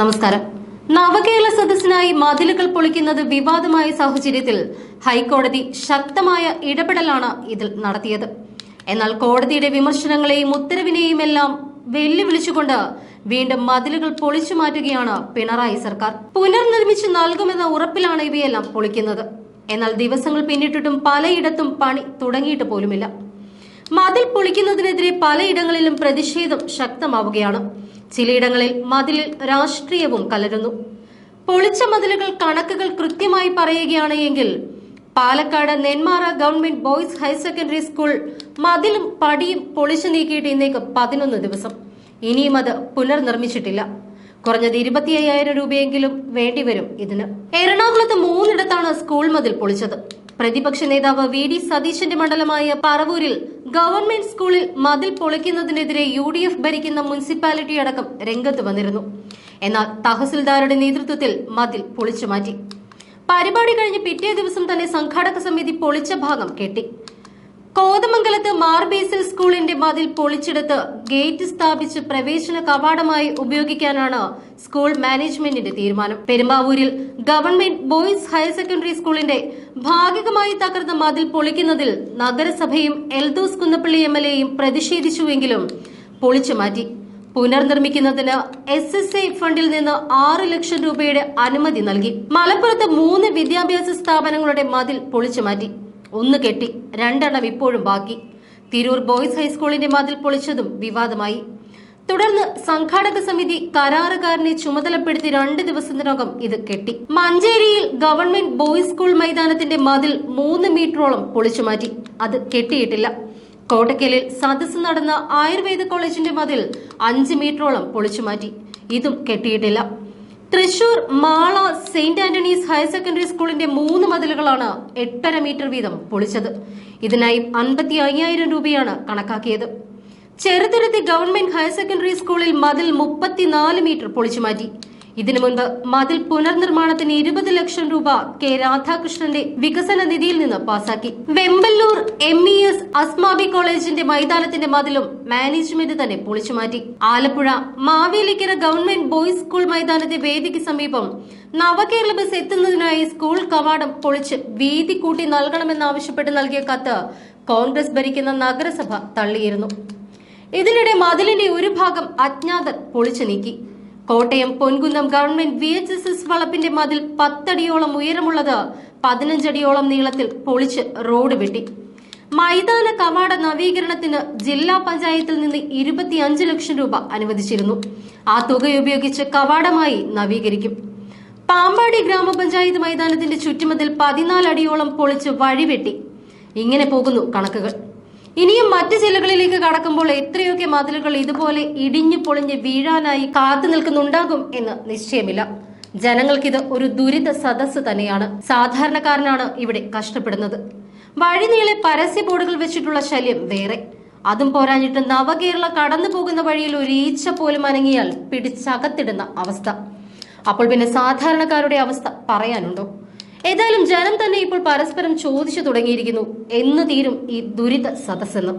നമസ്കാരം. നവകേരള സദസ്സിനായി മതിലുകൾ പൊളിക്കുന്നത് വിവാദമായ സാഹചര്യത്തിൽ ഹൈക്കോടതി ശക്തമായ ഇടപെടലാണ് ഇതിൽ നടത്തിയത്. എന്നാൽ കോടതിയുടെ വിമർശനങ്ങളെയും ഉത്തരവിനെയും എല്ലാം വെല്ലുവിളിച്ചുകൊണ്ട് വീണ്ടും മതിലുകൾ പൊളിച്ചു മാറ്റുകയാണ് പിണറായി സർക്കാർ. പുനർനിർമ്മിച്ചു നൽകുമെന്ന ഉറപ്പിലാണ് ഇവയെല്ലാം പൊളിക്കുന്നത്. എന്നാൽ ദിവസങ്ങൾ പിന്നിട്ടിട്ടും പലയിടത്തും പണി തുടങ്ങിയിട്ട് പോലുമില്ല. മതിൽ പൊളിക്കുന്നതിനെതിരെ പലയിടങ്ങളിലും പ്രതിഷേധം ശക്തമാവുകയാണ്. ചിലയിടങ്ങളിൽ മതിലിൽ രാഷ്ട്രീയവും കലരുന്നു. പൊളിച്ച മതിലുകൾ കണക്കുകൾ കൃത്യമായി പറയുകയാണ് എങ്കിൽ Palakkad Nenmara government boys higher secondary school മതിലും പടിയും പൊളിച്ചു നീക്കിയിട്ട് ഇന്നേക്ക് പതിനൊന്ന് ദിവസം. ഇനിയും അത് പുനർനിർമ്മിച്ചിട്ടില്ല. കുറഞ്ഞത് ഇരുപത്തി അയ്യായിരം രൂപയെങ്കിലും വേണ്ടിവരും ഇതിന്. എറണാകുളത്ത് മൂന്നിടത്താണ് സ്കൂൾ മതിൽ പൊളിച്ചത്. പ്രതിപക്ഷ നേതാവ് വി ഡി സതീശന്റെ മണ്ഡലമായ പറവൂരിൽ ഗവൺമെന്റ് സ്കൂളിൽ മതിൽ പൊളിക്കുന്നതിനെതിരെ യു ഡി എഫ് ഭരിക്കുന്ന മുനിസിപ്പാലിറ്റി അടക്കം രംഗത്ത് വന്നിരുന്നു. എന്നാൽ തഹസിൽദാരുടെ നേതൃത്വത്തിൽ മതിൽ പൊളിച്ചു മാറ്റി. പരിപാടി കഴിഞ്ഞ് പിറ്റേ ദിവസം തന്നെ സംഘാടക സമിതി പൊളിച്ച ഭാഗം കെട്ടി. കോതമംഗലത്ത് മാർബേസിൽ സ്കൂളിന്റെ മതിൽ പൊളിച്ചെടുത്ത് ഗേറ്റ് സ്ഥാപിച്ച് പ്രവേശന കവാടമായി ഉപയോഗിക്കാനാണ് സ്കൂൾ മാനേജ്മെന്റിന്റെ തീരുമാനം. പെരുമ്പാവൂരിൽ ഗവൺമെന്റ് ബോയ്സ് ഹയർ സെക്കൻഡറി സ്കൂളിന്റെ ഭാഗികമായി തകർന്ന മതിൽ പൊളിക്കുന്നതിൽ നഗരസഭയും എൽദോസ് കുന്നപ്പള്ളി എം എൽ എയും പ്രതിഷേധിച്ചുവെങ്കിലും പൊളിച്ചു മാറ്റി. പുനർനിർമ്മിക്കുന്നതിന് എസ് എസ് ഐ ഫണ്ടിൽ നിന്ന് ആറ് ലക്ഷം രൂപയുടെ അനുമതി നൽകി. മലപ്പുറത്ത് മൂന്ന് വിദ്യാഭ്യാസ സ്ഥാപനങ്ങളുടെ മതിൽ പൊളിച്ചു മാറ്റി. ഒന്ന് കെട്ടി രണ്ടെണ്ണം ഇപ്പോഴും ബാക്കി. തിരൂർ ബോയ്സ് ഹൈസ്കൂളിന്റെ മതിൽ പൊളിച്ചതും വിവാദമായി. തുടർന്ന് സംഘാടക സമിതി കരാറുകാരനെ ചുമതലപ്പെടുത്തി രണ്ട് ദിവസത്തിനകം ഇത് കെട്ടി. മഞ്ചേരിയിൽ ഗവൺമെന്റ് ബോയ്സ് സ്കൂൾ മൈതാനത്തിന്റെ മതിൽ മൂന്ന് മീറ്ററോളം പൊളിച്ചു മാറ്റി. അത് കെട്ടിയിട്ടില്ല. കോട്ടക്കലിൽ സദസ്സ് നടന്ന ആയുർവേദ കോളേജിന്റെ മതിൽ അഞ്ച് മീറ്ററോളം പൊളിച്ചു മാറ്റി. ഇതും കെട്ടിയിട്ടില്ല. Thrissur Mala saint Antony's higher secondary സ്കൂളിന്റെ മൂന്ന് മതിലുകളാണ് എട്ടര മീറ്റർ വീതം പൊളിച്ചത്. ഇതിനായി അൻപത്തി അയ്യായിരം രൂപയാണ് കണക്കാക്കിയത്. ചെറുതുരുത്തി ഗവൺമെന്റ് ഹയർ സെക്കൻഡറി സ്കൂളിൽ മതിൽ മുപ്പത്തിനാല് മീറ്റർ പൊളിച്ചു മാറ്റി. ഇതിനു മുൻപ് മതിൽ പുനർനിർമ്മാണത്തിന് ഇരുപത് ലക്ഷം രൂപ കെ രാധാകൃഷ്ണന്റെ വികസന നിധിയിൽ നിന്ന് പാസാക്കി. Vemballur M E S Asmabi കോളേജിന്റെ മൈതാനത്തിന്റെ മതിലും മാനേജ്മെന്റ് തന്നെ പൊളിച്ചു മാറ്റി. Alappuzha Mavelikkara government boys school മൈതാനത്തെ വേദിക്ക് സമീപം നവകേരള ബസ് എത്തുന്നതിനായി സ്കൂൾ കവാടം പൊളിച്ച് വീതി കൂട്ടി നൽകണമെന്നാവശ്യപ്പെട്ട് നൽകിയ കത്ത് കോൺഗ്രസ് ഭരിക്കുന്ന നഗരസഭ തള്ളിയിരുന്നു. ഇതിനിടെ മതിലിന്റെ ഒരു ഭാഗം അജ്ഞാതർ പൊളിച്ചു നീക്കി. Kottayam Ponkunnam government V H S S വളപ്പിന്റെ മതിൽ പത്തടിയോളം ഉയരമുള്ളത് പതിനഞ്ചടിയോളം നീളത്തിൽ പൊളിച്ച് റോഡ് വെട്ടി. മൈതാന കവാട നവീകരണത്തിന് ജില്ലാ പഞ്ചായത്തിൽ നിന്ന് ഇരുപത്തിയഞ്ച് ലക്ഷം രൂപ അനുവദിച്ചിരുന്നു. ആ തുക ഉപയോഗിച്ച് കവാടമായി നവീകരിക്കും. പാമ്പാടി ഗ്രാമപഞ്ചായത്ത് മൈതാനത്തിന്റെ ചുറ്റുമതിൽ പതിനാലടിയോളം പൊളിച്ച് വഴിവെട്ടി. ഇങ്ങനെ പോകുന്നു കണക്കുകൾ. ഇനിയും മറ്റ് ജില്ലകളിലേക്ക് കടക്കുമ്പോൾ എത്രയൊക്കെ മതിലുകൾ ഇതുപോലെ ഇടിഞ്ഞു പൊളിഞ്ഞ് വീഴാനായി കാത്തു നിൽക്കുന്നുണ്ടാകും എന്ന് നിശ്ചയമില്ല. ജനങ്ങൾക്കിത് ഒരു ദുരിത സദസ്സ് തന്നെയാണ്. സാധാരണക്കാരനാണ് ഇവിടെ കഷ്ടപ്പെടുന്നത്. വഴിനീളെ പരസ്യ ബോർഡുകൾ വെച്ചിട്ടുള്ള ശല്യം വേറെ. അതും പോരാഞ്ഞിട്ട് നവകേരള കടന്നു പോകുന്ന വഴിയിൽ ഒരു ഈച്ച പോലും അനങ്ങിയാൽ പിടിച്ചകത്തിടുന്ന അവസ്ഥ. അപ്പോൾ പിന്നെ സാധാരണക്കാരുടെ അവസ്ഥ പറയാനുണ്ടോ? ഏതായാലും ജനം തന്നെ ഇപ്പോൾ പരസ്പരം ചോദിച്ചു തുടങ്ങിയിരിക്കുന്നു. എന്ന് തീരും ഈ ദുരിത സദസ്സെന്ന്.